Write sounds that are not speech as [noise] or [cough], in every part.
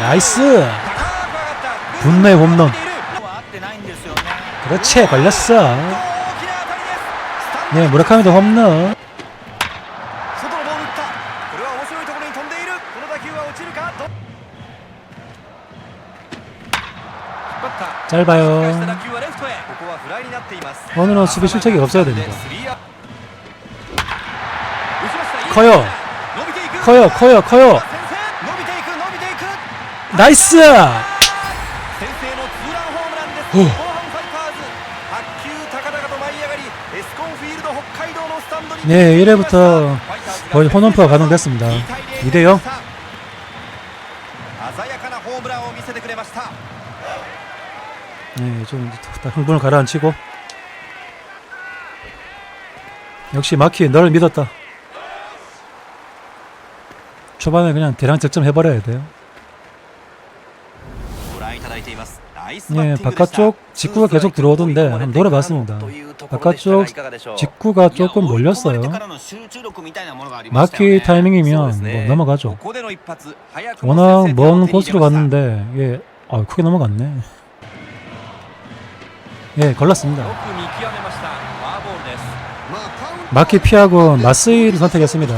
나이스. 분노의 홈런. 그렇지 걸렸어. 네, 네 무라카미도 홈런. 짧아요. 오늘은 수비 실책이 없어야 됩니다. 커요. 커요 커요 커요. 나이스! 네, 1회부터 거의 홈런프가 가동됐습니다. 2대0. 네, 좀 흥분을 가라앉히고 역시 마키 너를 믿었다. 초반에 그냥 대량 득점 해버려야 돼요. 예, 바깥쪽 직구가 계속 들어오던데 노래 봤습니다. 바깥쪽 직구가 조금 몰렸어요. 마키 타이밍이면 뭐 넘어가죠. 워낙 먼 곳으로 갔는데 예, 아, 크게 넘어갔네. 예, 걸렸습니다. 마키 피하고 마스이를 선택했습니다.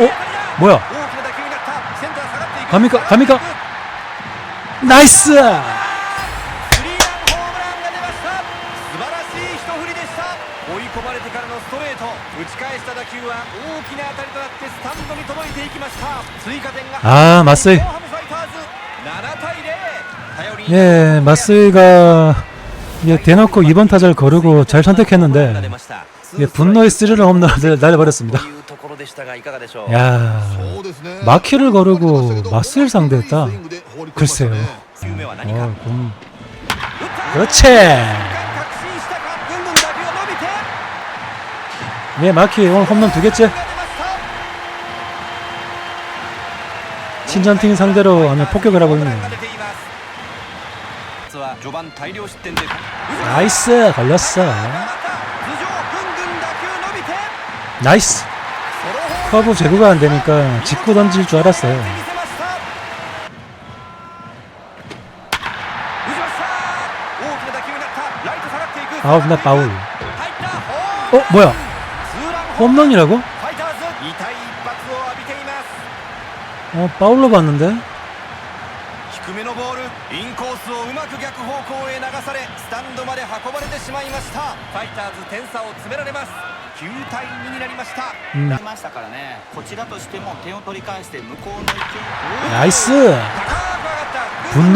어? 뭐야? 갑니까? 갑니까? 나이스! 아, 마스. 예, 마스가 예, 대놓고 2번 타자를 거르고 잘 선택했는데 예, 분노의 스릴을 홈런을 [laughs] 날려버렸습니다. 야. 마키를 거르고 마스를 상대했다. 글쎄요. 어, 아, 좀. 음. 그렇지. 네, 마키 오늘 홈런 두 개째. 신전팀 상대로 오늘 폭격을 하고 있네요. 나이스 걸렸어. 나이스. 커브 제구가 안 되니까 직구 던질 줄 알았어요. 아웃 나 바울. 어 뭐야? 홈런이라고? 어 바울로 봤는데? インコースをうまく逆方向へ流されスタンドまで運ばれてしまいました。ファイターズ点差を詰められます。9対2になりました、うん、ましたからね。こちらとしても点を取り返して向こうの1いナイス。홈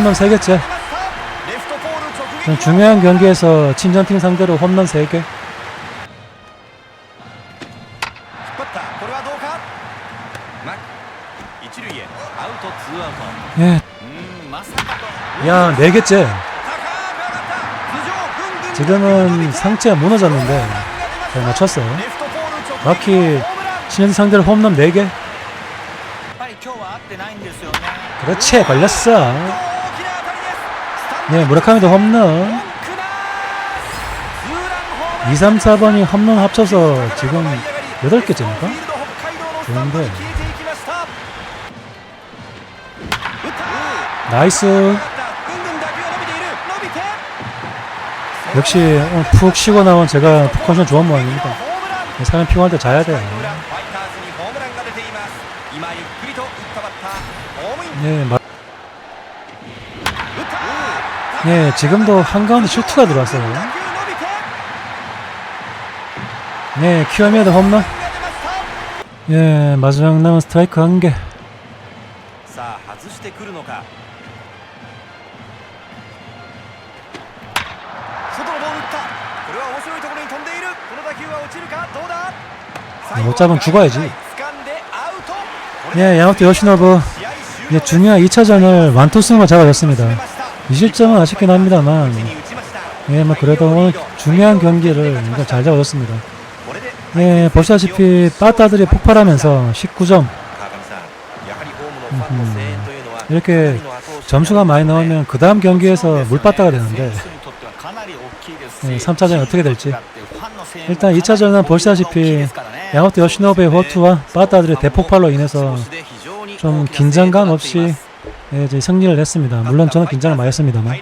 런개째 중요한 경기에서친팀상대로 홈런 3개 예. 야, 네 개째. 지금은 상체 무너졌는데 잘 맞췄어요. 마키 신현 상대로 홈런 4개. 그렇지 걸렸어. 네 무라카미도 홈런. 2, 3, 4번이 홈런 합쳐서 지금 8개째니까? 좋은데 나이스. 역시 오늘 푹 쉬고 나온 제가 컨션 좋은 모양입니다. 사람 피곤할 때 자야 돼요. 네, 마... 네, 지금도 한가운데 슈트가 들어왔어요. 네, 키워미에도 홈런. 예, 마지막 남은 스트라이크 한 개. 못 잡으면 죽어야지. 예, 야마토 요시노부 예, 중요한 2차전을 완투승으로 잡아줬습니다. 이 실점은 아쉽긴 합니다만 예, 뭐 그래도 오늘 중요한 경기를 잘 잡아줬습니다. 예, 보시다시피 빠따들이 폭발하면서 19점 음흠. 이렇게 점수가 많이 나오면 그 다음 경기에서 물빠따가 되는데 예, 3차전이 어떻게 될지 일단 2차전은 보시다시피 야마토 요시노부의 호투와 바타들의 대폭발로 인해서 좀 긴장감 없이 네, 승리를 했습니다. 물론 저는 긴장을 많이 했습니다만.